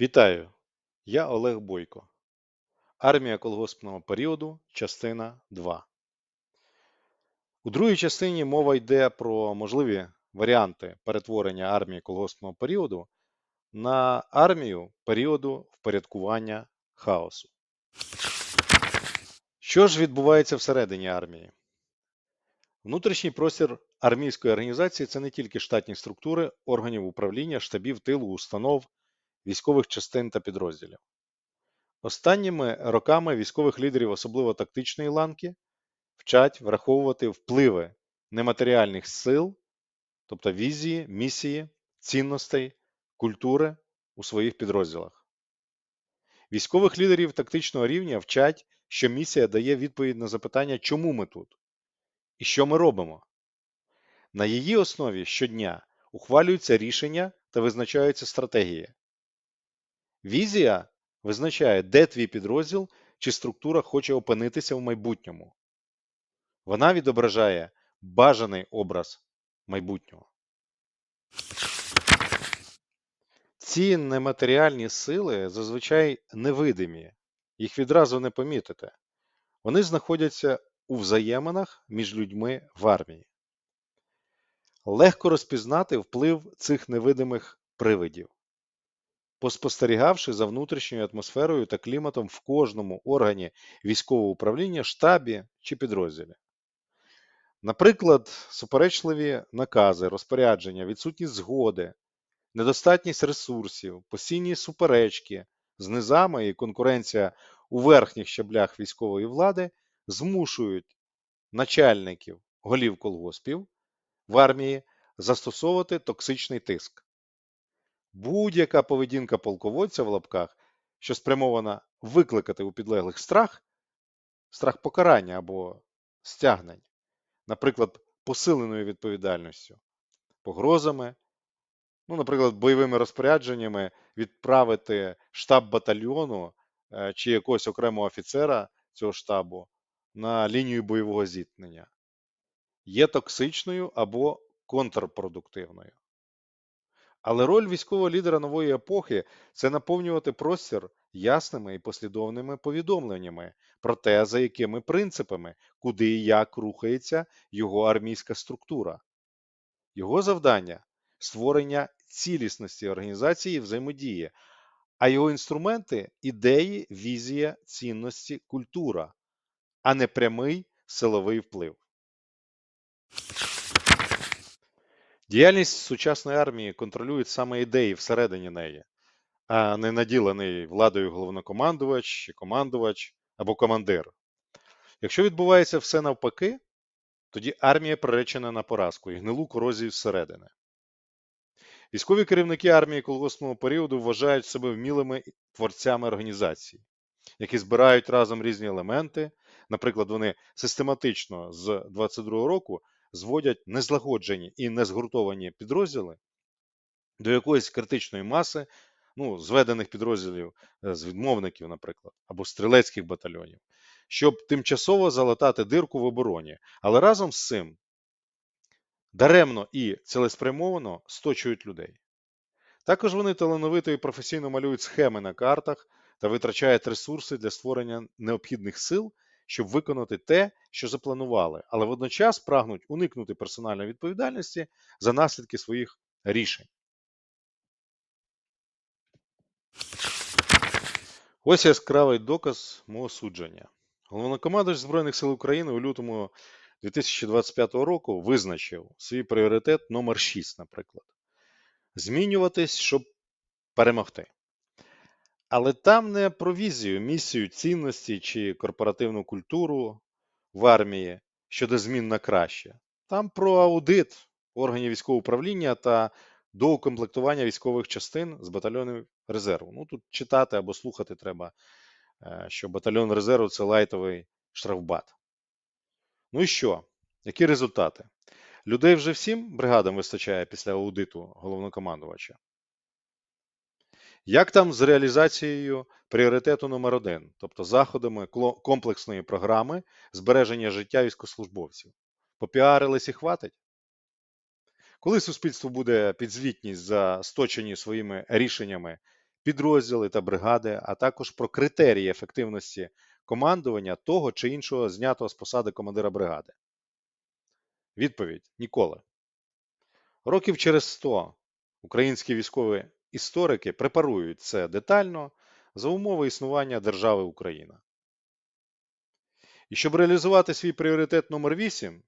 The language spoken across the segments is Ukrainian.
Вітаю! Я Олег Бойко. Армія колгоспного періоду, частина 2. У другій частині мова йде про можливі варіанти перетворення армії колгоспного періоду на армію періоду впорядкування хаосу. Що ж відбувається всередині армії? Внутрішній простір армійської організації це не тільки штатні структури органів управління, штабів тилу, установ, військових частин та підрозділів. Останніми роками військових лідерів, особливо тактичної ланки, вчать враховувати впливи нематеріальних сил, тобто візії, місії, цінностей, культури у своїх підрозділах. Військових лідерів тактичного рівня вчать, що місія дає відповідь на запитання, чому ми тут і що ми робимо. На її основі щодня ухвалюються рішення та визначаються стратегії. Візія визначає, де твій підрозділ чи структура хоче опинитися в майбутньому. Вона відображає бажаний образ майбутнього. Ці нематеріальні сили зазвичай невидимі, їх відразу не помітите. Вони знаходяться у взаєминах між людьми в армії. Легко розпізнати вплив цих невидимих привидів, поспостерігавши за внутрішньою атмосферою та кліматом в кожному органі військового управління, штабі чи підрозділі. Наприклад, суперечливі накази, розпорядження, відсутність згоди, недостатність ресурсів, постійні суперечки з низами і конкуренція у верхніх щаблях військової влади змушують начальників голів колгоспів в армії застосовувати токсичний тиск. Будь-яка поведінка полководця в лапках, що спрямована викликати у підлеглих страх, страх покарання або стягнень, наприклад, посиленою відповідальністю, погрозами, ну, наприклад, бойовими розпорядженнями відправити штаб батальйону е, чи якогось окремого офіцера цього штабу на лінію бойового зіткнення, є токсичною або контрпродуктивною. Але роль військового лідера нової епохи це наповнювати простір ясними і послідовними повідомленнями про те, за якими принципами, куди і як рухається його армійська структура. Його завдання створення цілісності організації взаємодії, а його інструменти ідеї, візія, цінності, культура, а не прямий силовий вплив. Діяльність сучасної армії контролюють саме ідеї всередині неї, а не наділений владою головнокомандувач, чи командувач або командир. Якщо відбувається все навпаки, тоді армія приречена на поразку і гнилу корозію зсередини. Військові керівники армії колгоспного періоду вважають себе вмілими творцями організації, які збирають разом різні елементи. Наприклад, вони систематично з 22 року зводять незлагоджені і незгуртовані підрозділи до якоїсь критичної маси, ну, зведених підрозділів е, з відмовників, наприклад, або стрілецьких батальйонів, щоб тимчасово залатати дирку в обороні. Але разом з цим даремно і цілеспрямовано сточують людей. Також вони талановито і професійно малюють схеми на картах та витрачають ресурси для створення необхідних сил, щоб виконати те, що запланували, але водночас прагнуть уникнути персональної відповідальності за наслідки своїх рішень. Ось яскравий доказ мого судження. Головнокомандуючий Збройних сил України у лютому 2025 року визначив свій пріоритет номер 6, наприклад. Змінюватись, щоб перемогти. Але там не про візію, місію, цінності чи корпоративну культуру в армії щодо змін на краще. Там про аудит органів військового управління та доукомплектування військових частин з батальйонів резерву. Ну тут читати або слухати треба, е, що батальйон резерву це лайтовий штрафбат. Ну і що? Які результати? Людей вже всім бригадам вистачає після аудиту головнокомандувача. Як там з реалізацією пріоритету номер 1 тобто заходами комплексної програми збереження життя військовослужбовців? Попіарились і хватить? Коли суспільство буде підзвітність за сточені своїми рішеннями підрозділи та бригади, а також про критерії ефективності командування того чи іншого знятого з посади командира бригади? Відповідь ніколи. Років через 100 українські військові історики препарують це детально за умови існування держави Україна. І щоб реалізувати свій пріоритет номер 8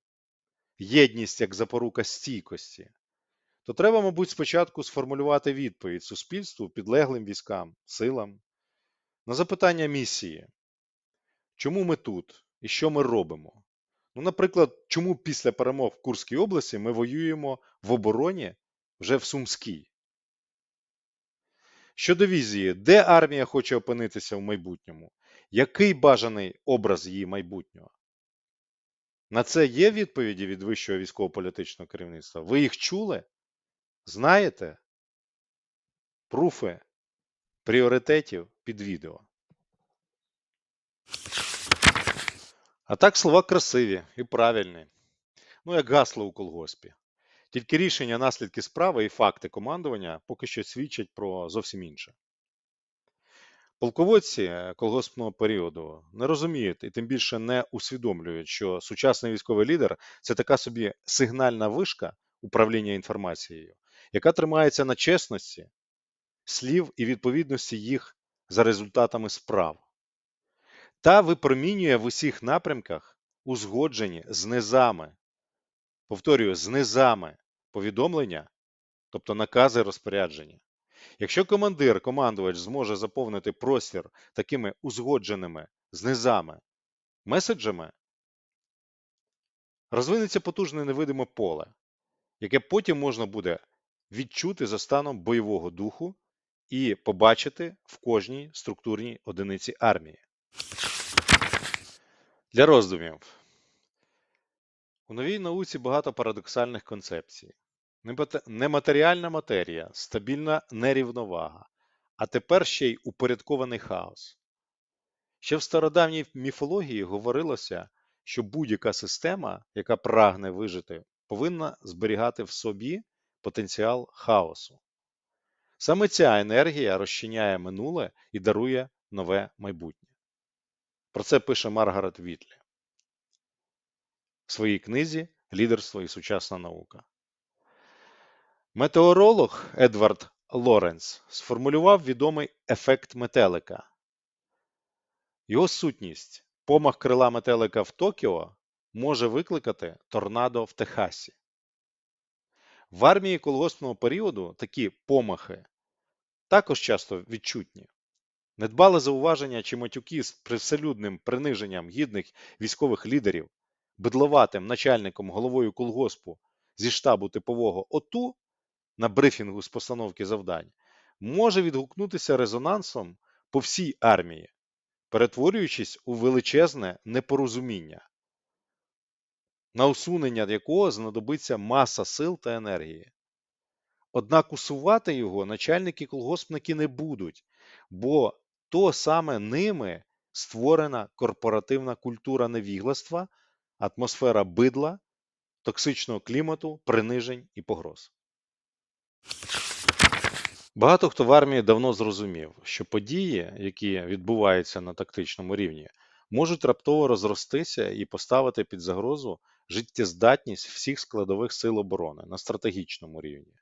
єдність як запорука стійкості, то треба, мабуть, спочатку сформулювати відповідь суспільству, підлеглим військам, силам на запитання місії. Чому ми тут і що ми робимо? Ну, наприклад, чому після перемог в Курській області ми воюємо в обороні вже в Сумській? Щодо візії, де армія хоче опинитися в майбутньому? Який бажаний образ її майбутнього? На це є відповіді від вищого військово-політичного керівництва? Ви їх чули? Знаєте? Пруфи пріоритетів під відео. А так слова красиві і правильні. Ну, як гасло у колгоспі. Тільки рішення, наслідки справи і факти командування поки що свідчать про зовсім інше. Полководці е, колгоспного періоду не розуміють і тим більше не усвідомлюють, що сучасний військовий лідер це така собі сигнальна вишка управління інформацією, яка тримається на чесності слів і відповідності їх за результатами справ, та випромінює в усіх напрямках узгоджені з низами, повторюю, з низами повідомлення, тобто накази розпорядження. Якщо командир, командувач зможе заповнити простір такими узгодженими з низами меседжами, розвинеться потужне невидиме поле, яке потім можна буде відчути за станом бойового духу і побачити в кожній структурній одиниці армії. Для роздумів. У новій науці багато парадоксальних концепцій. Немате- Нематеріальна матерія, стабільна нерівновага, а тепер ще й упорядкований хаос. Ще в стародавній міфології говорилося, що будь-яка система, яка прагне вижити, повинна зберігати в собі потенціал хаосу. Саме ця енергія розчиняє минуле і дарує нове майбутнє. Про це пише Маргарет Вітлі в своїй книзі Лідерство і сучасна наука. Метеоролог Едвард Лоренц сформулював відомий ефект метелика. Його сутність помах крила метелика в Токіо може викликати торнадо в Техасі. В армії колгоспного періоду такі помахи також часто відчутні. Недбале зауваження чи матюки з привселюдним приниженням гідних військових лідерів, бидловатим начальником головою колгоспу зі штабу типового ОТУ на брифінгу з постановки завдань може відгукнутися резонансом по всій армії, перетворюючись у величезне непорозуміння, на усунення якого знадобиться маса сил та енергії. Однак усувати його начальники колгоспники не будуть, бо то саме ними створена корпоративна культура невігластва, атмосфера бидла, токсичного клімату, принижень і погроз. Багато хто в армії давно зрозумів, що події, які відбуваються на тактичному рівні, можуть раптово розростися і поставити під загрозу життєздатність всіх складових сил оборони на стратегічному рівні.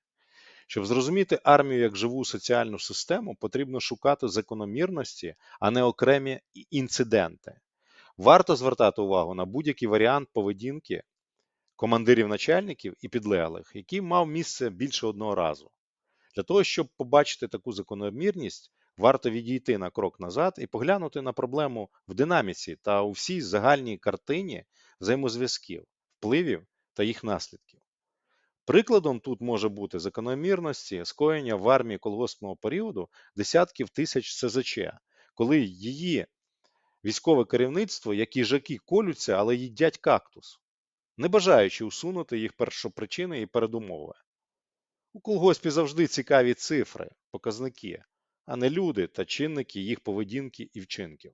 Щоб зрозуміти армію як живу соціальну систему, потрібно шукати закономірності, а не окремі інциденти. Варто звертати увагу на будь-який варіант поведінки командирів начальників і підлеглих, який мав місце більше одного разу. Для того, щоб побачити таку закономірність, варто відійти на крок назад і поглянути на проблему в динаміці та у всій загальній картині взаємозв'язків, впливів та їх наслідків. Прикладом тут може бути закономірності скоєння в армії колгоспного періоду десятків тисяч СЗЧ, коли її військове керівництво, як їжаки колються, але їдять кактус, не бажаючи усунути їх першопричини і передумови. У колгоспі завжди цікаві цифри, показники, а не люди та чинники їх поведінки і вчинків.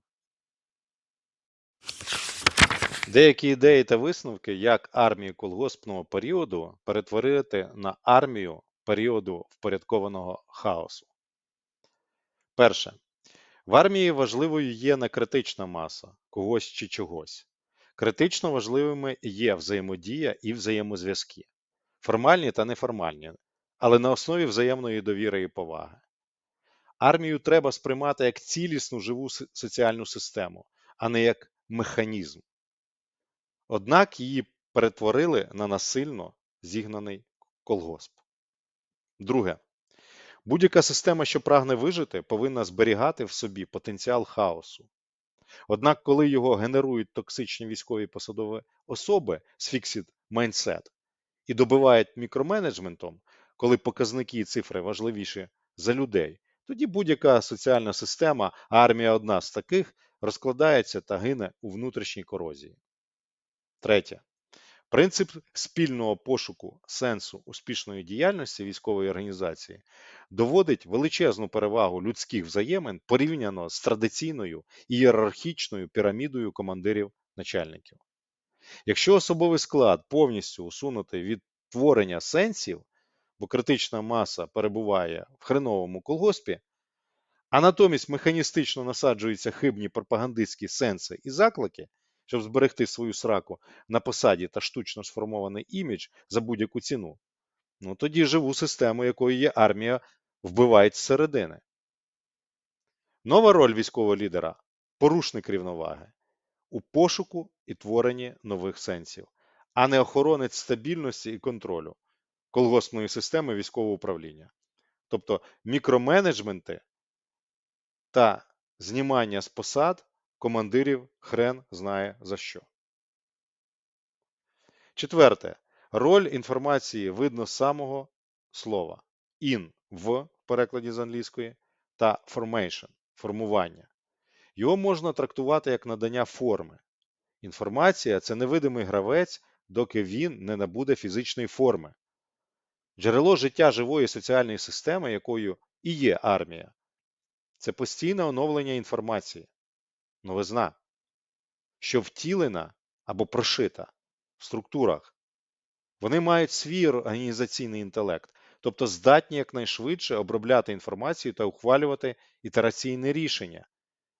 Деякі ідеї та висновки, як армію колгоспного періоду перетворити на армію періоду впорядкованого хаосу. Перше. В армії важливою є не критична маса когось чи чогось. Критично важливими є взаємодія і взаємозв'язки, формальні та неформальні, але на основі взаємної довіри і поваги. Армію треба сприймати як цілісну живу соціальну систему, а не як механізм. Однак її перетворили на насильно зігнаний колгосп. Друге. Будь-яка система, що прагне вижити, повинна зберігати в собі потенціал хаосу. Однак, коли його генерують токсичні військові посадові особи з Fixed Mindset і добивають мікроменеджментом, коли показники і цифри важливіші за людей, тоді будь-яка соціальна система, а армія одна з таких, розкладається та гине у внутрішній корозії. Третє. Принцип спільного пошуку сенсу успішної діяльності військової організації доводить величезну перевагу людських взаємин порівняно з традиційною ієрархічною пірамідою командирів начальників. Якщо особовий склад повністю усунути від творення сенсів, бо критична маса перебуває в хреновому колгоспі, а натомість механістично насаджуються хибні пропагандистські сенси і заклики, щоб зберегти свою сраку на посаді та штучно сформований імідж за будь-яку ціну, ну тоді живу систему, якою є армія, вбивають зсередини. Нова роль військового лідера порушник рівноваги у пошуку і творенні нових сенсів, а не охоронець стабільності і контролю колгоспної системи військового управління. Тобто мікроменеджменти та знімання з посад командирів хрен знає за що. Четверте. Роль інформації видно з самого слова in в перекладі з англійської та formation формування. Його можна трактувати як надання форми. Інформація це невидимий гравець, доки він не набуде фізичної форми. Джерело життя живої соціальної системи, якою і є армія, це постійне оновлення інформації, новизна, що втілена або прошита в структурах. Вони мають свій організаційний інтелект, тобто здатні якнайшвидше обробляти інформацію та ухвалювати ітераційне рішення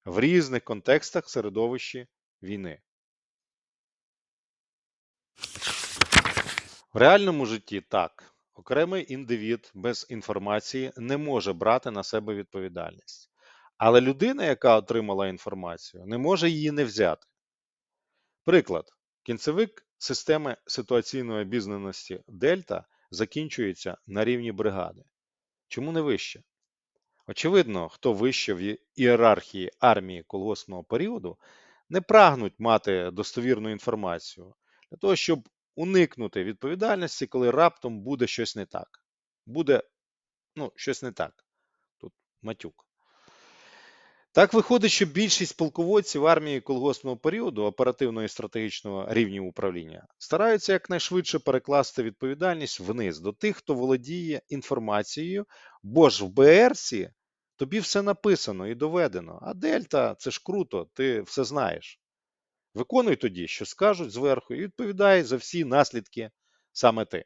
в різних контекстах середовищі війни. В реальному житті так. Окремий індивід без інформації не може брати на себе відповідальність. Але людина, яка отримала інформацію, не може її не взяти. Приклад. Кінцевик системи ситуаційної обізнаності Дельта закінчується на рівні бригади. Чому не вище? Очевидно, хто вище в ієрархії армії колгоспного періоду, не прагнуть мати достовірну інформацію для того, щоб уникнути відповідальності, коли раптом буде щось не так. Буде ну, щось не так. Тут матюк. Так виходить, що більшість полководців армії колгоспного періоду оперативного і стратегічного рівнів управління стараються якнайшвидше перекласти відповідальність вниз до тих, хто володіє інформацією, бо ж в БРці тобі все написано і доведено, а Дельта це ж круто, ти все знаєш. Виконуй тоді, що скажуть зверху, і відповідай за всі наслідки саме ти.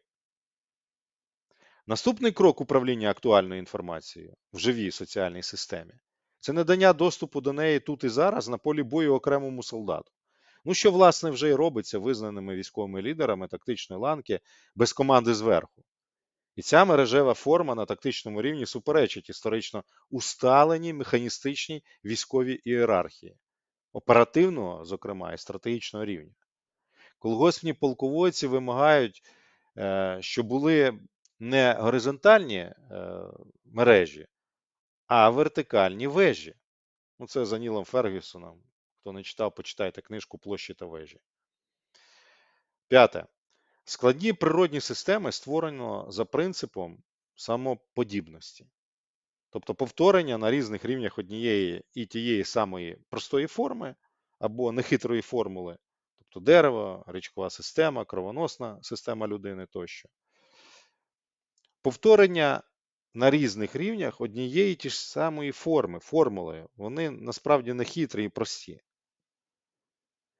Наступний крок управління актуальною інформацією в живій соціальній системі це надання доступу до неї тут і зараз на полі бою окремому солдату. Ну, що, власне, вже і робиться визнаними військовими лідерами тактичної ланки без команди зверху. І ця мережева форма на тактичному рівні суперечить історично усталеній механістичній військовій ієрархії, оперативного, зокрема, і стратегічного рівня. Колгоспні полководці вимагають, е, щоб були не горизонтальні е, мережі, а вертикальні вежі. Ну, це за Нілом Фергюсоном. Хто не читав, почитайте книжку Площі та вежі. П'яте. Складні природні системи створено за принципом самоподібності. Тобто повторення на різних рівнях однієї і тієї самої простої форми або нехитрої формули, тобто дерево, річкова система, кровоносна система людини тощо. Повторення на різних рівнях однієї ті ж самої форми, формули, вони насправді не хитрі і прості.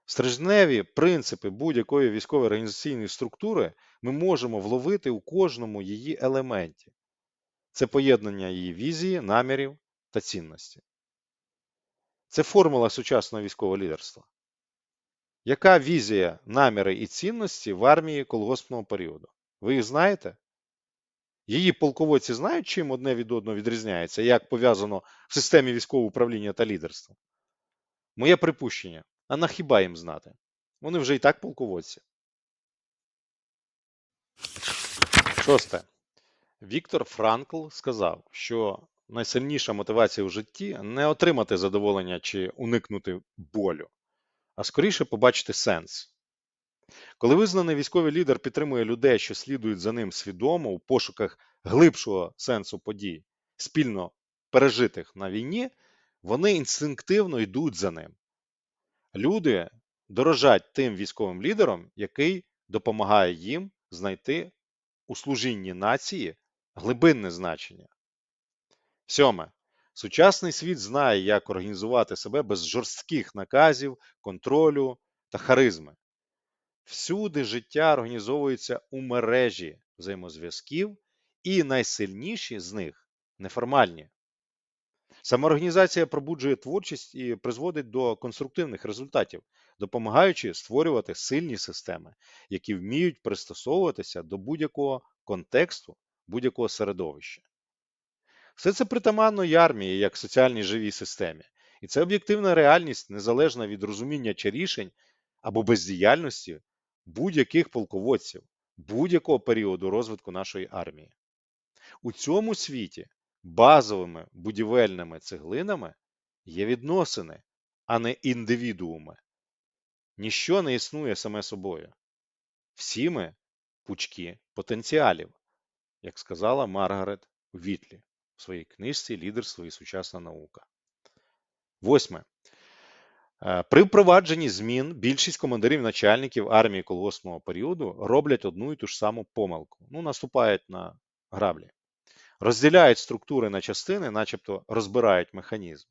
Стрижневі принципи будь-якої військової організаційної структури ми можемо вловити у кожному її елементі. Це поєднання її візії, намірів та цінності. Це формула сучасного військового лідерства. Яка візія, наміри і цінності в армії колгоспного періоду? Ви їх знаєте? Її полководці знають, чим одне від одного відрізняється, як пов'язано в системі військового управління та лідерства? Моє припущення, а на хіба їм знати? Вони вже і так полководці. Шосте. Віктор Франкл сказав, що найсильніша мотивація у житті не отримати задоволення чи уникнути болю, а скоріше побачити сенс. Коли визнаний військовий лідер підтримує людей, що слідують за ним свідомо у пошуках глибшого сенсу подій, спільно пережитих на війні, вони інстинктивно йдуть за ним. Люди дорожать тим військовим лідером, який допомагає їм знайти у служінні нації глибинне значення. Сьоме. Сучасний світ знає, як організувати себе без жорстких наказів, контролю та харизми. Всюди життя організовується у мережі взаємозв'язків, і найсильніші з них неформальні. Самоорганізація пробуджує творчість і призводить до конструктивних результатів, допомагаючи створювати сильні системи, які вміють пристосовуватися до будь-якого контексту, будь-якого середовища. Все це притаманно й армії як соціальній живій системі, і це об'єктивна реальність незалежна від розуміння чи рішень або бездіяльності будь-яких полководців будь-якого періоду розвитку нашої армії. У цьому світі базовими будівельними цеглинами є відносини, а не індивідууми. Ніщо не існує саме собою. Всі ми пучки потенціалів, як сказала Маргарет Вітлі в своїй книжці Лідерство і сучасна наука. Восьме. Е, При впровадженні змін більшість командирів начальників армії колгоспного періоду роблять одну і ту ж саму помилку. Ну, наступають на граблі. Розділяють структури на частини, начебто розбирають механізм,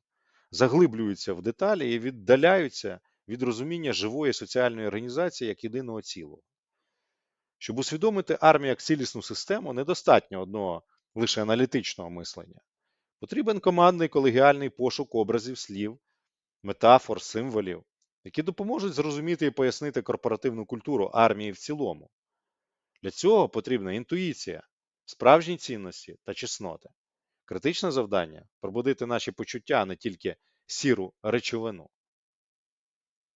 заглиблюються в деталі і віддаляються від розуміння живої соціальної організації як єдиного цілого. Щоб усвідомити армію як цілісну систему, недостатньо одного лише аналітичного мислення. Потрібен командний колегіальний пошук образів, слів, метафор, символів, які допоможуть зрозуміти і пояснити корпоративну культуру армії в цілому. Для цього потрібна інтуїція, справжні цінності та чесноти. Критичне завдання пробудити наші почуття, а не тільки сіру речовину.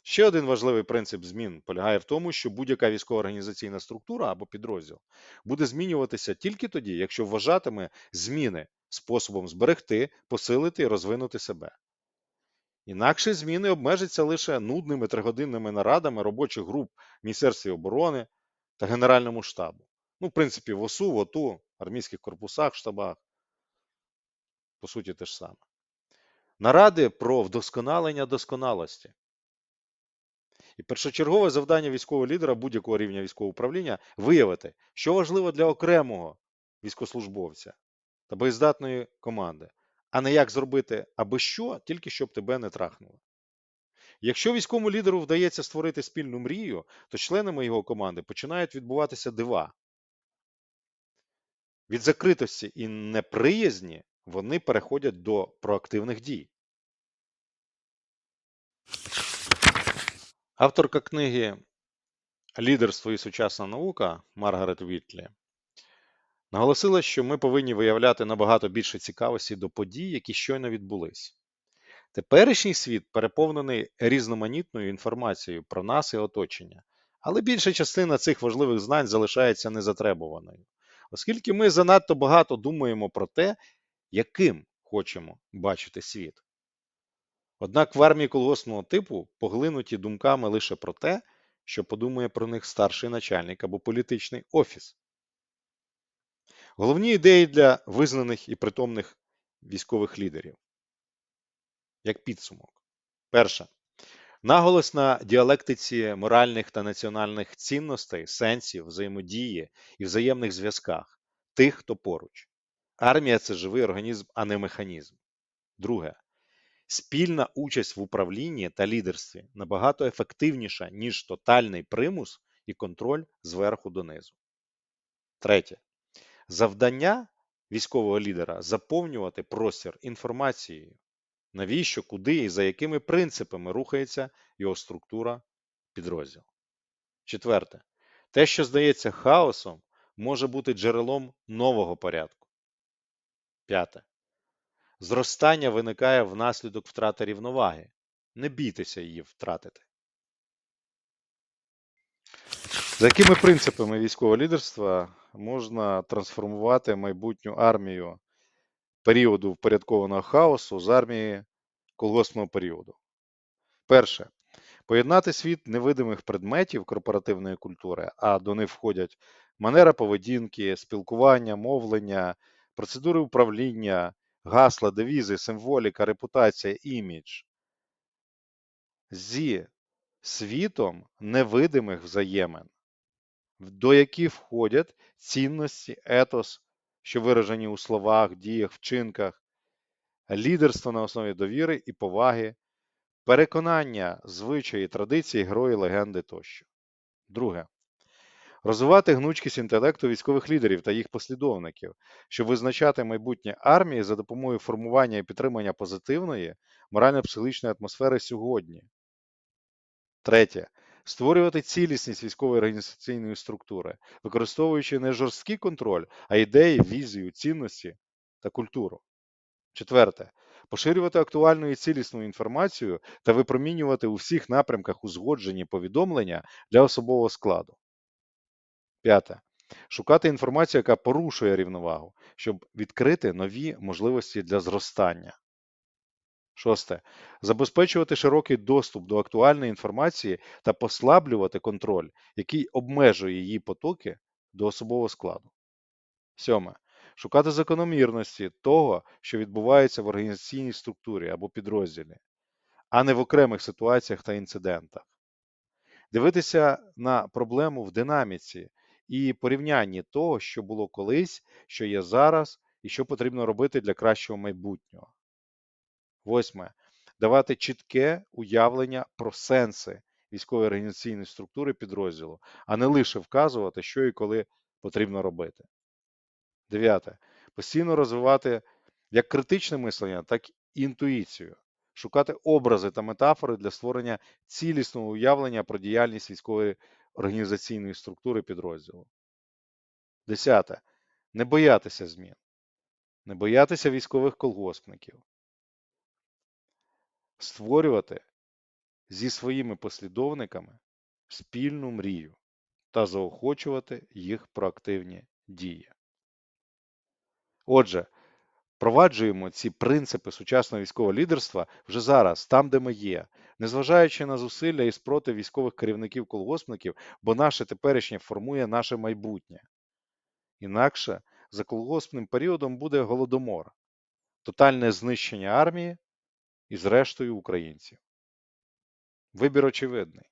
Ще один важливий принцип змін полягає в тому, що будь-яка військово-організаційна структура або підрозділ буде змінюватися тільки тоді, якщо вважатиме зміни способом зберегти, посилити і розвинути себе. Інакше зміни обмежаться лише нудними тригодинними нарадами робочих груп Міністерстві оборони та Генеральному штабу. Ну, в принципі, в ОСУ, в ОТУ, армійських корпусах, штабах. По суті, те ж саме. Наради про вдосконалення досконалості. І першочергове завдання військового лідера будь-якого рівня військового управління виявити, що важливо для окремого військовослужбовця та боєздатної команди, а не як зробити аби що, тільки щоб тебе не трахнули. Якщо військовому лідеру вдається створити спільну мрію, то членами його команди починають відбуватися дива. Від закритості і неприязні вони переходять до проактивних дій. Авторка книги Лідерство і сучасна наука Маргарет Вітлі наголосила, що ми повинні виявляти набагато більше цікавості до подій, які щойно відбулись. Теперішній світ переповнений різноманітною інформацією про нас і оточення, але більша частина цих важливих знань залишається незатребуваною, оскільки ми занадто багато думаємо про те, яким хочемо бачити світ. Однак в армії колгоспного типу поглинуті думками лише про те, що подумає про них старший начальник або політичний офіс. Головні ідеї для визнаних і притомних військових лідерів. Як підсумок. Перше. Наголос на діалектиці моральних та національних цінностей, сенсів, взаємодії і взаємних зв'язках тих, хто поруч. Армія це живий організм, а не механізм. Друге. Спільна участь в управлінні та лідерстві набагато ефективніша, ніж тотальний примус і контроль зверху донизу. Третє. Завдання військового лідера заповнювати простір інформацією, навіщо, куди і за якими принципами рухається його структура підрозділ. Четверте. Те, що здається хаосом, може бути джерелом нового порядку. П'яте. Зростання виникає внаслідок втрати рівноваги. Не бійтеся її втратити. За якими принципами військового лідерства можна трансформувати майбутню армію періоду впорядкованого хаосу з армії колгоспного періоду? Перше. Поєднати світ невидимих предметів корпоративної культури, а до них входять манера поведінки, спілкування, мовлення, процедури управління, гасла, девізи, символіка, репутація, імідж. Зі світом невидимих взаємин, до яких входять цінності, етос, що виражені у словах, діях, вчинках, лідерство на основі довіри і поваги, переконання, звичаї, традиції, герої, легенди тощо. Друге. Розвивати гнучкість інтелекту військових лідерів та їх послідовників, щоб визначати майбутнє армії за допомогою формування і підтримання позитивної морально-психологічної атмосфери сьогодні. Третє. Створювати цілісність військової організаційної структури, використовуючи не жорсткий контроль, а ідеї, візію, цінності та культуру. Четверте. Поширювати актуальну і цілісну інформацію та випромінювати у всіх напрямках узгоджені повідомлення для особового складу. П'яте. Шукати інформацію, яка порушує рівновагу, щоб відкрити нові можливості для зростання. Шосте. Забезпечувати широкий доступ до актуальної інформації та послаблювати контроль, який обмежує її потоки до особового складу. Сьоме. Шукати закономірності того, що відбувається в організаційній структурі або підрозділі, а не в окремих ситуаціях та інцидентах. Дивитися на проблему в динаміці і порівнянні того, що було колись, що є зараз, і що потрібно робити для кращого майбутнього. Восьме. Давати чітке уявлення про сенси військової організаційної структури підрозділу, а не лише вказувати, що і коли потрібно робити. Дев'яте. Постійно розвивати як критичне мислення, так і інтуїцію, шукати образи та метафори для створення цілісного уявлення про діяльність військової організаційної структури підрозділу. Десяте. Не боятися змін. Не боятися військових колгоспників. Створювати зі своїми послідовниками спільну мрію та заохочувати їх проактивні дії. Отже, впроваджуємо ці принципи сучасного військового лідерства вже зараз, там, де ми є, незважаючи на зусилля і спротив військових керівників колгоспників, бо наше теперішнє формує наше майбутнє. Інакше за колгоспним періодом буде голодомор, тотальне знищення армії і, зрештою, українців. Вибір очевидний.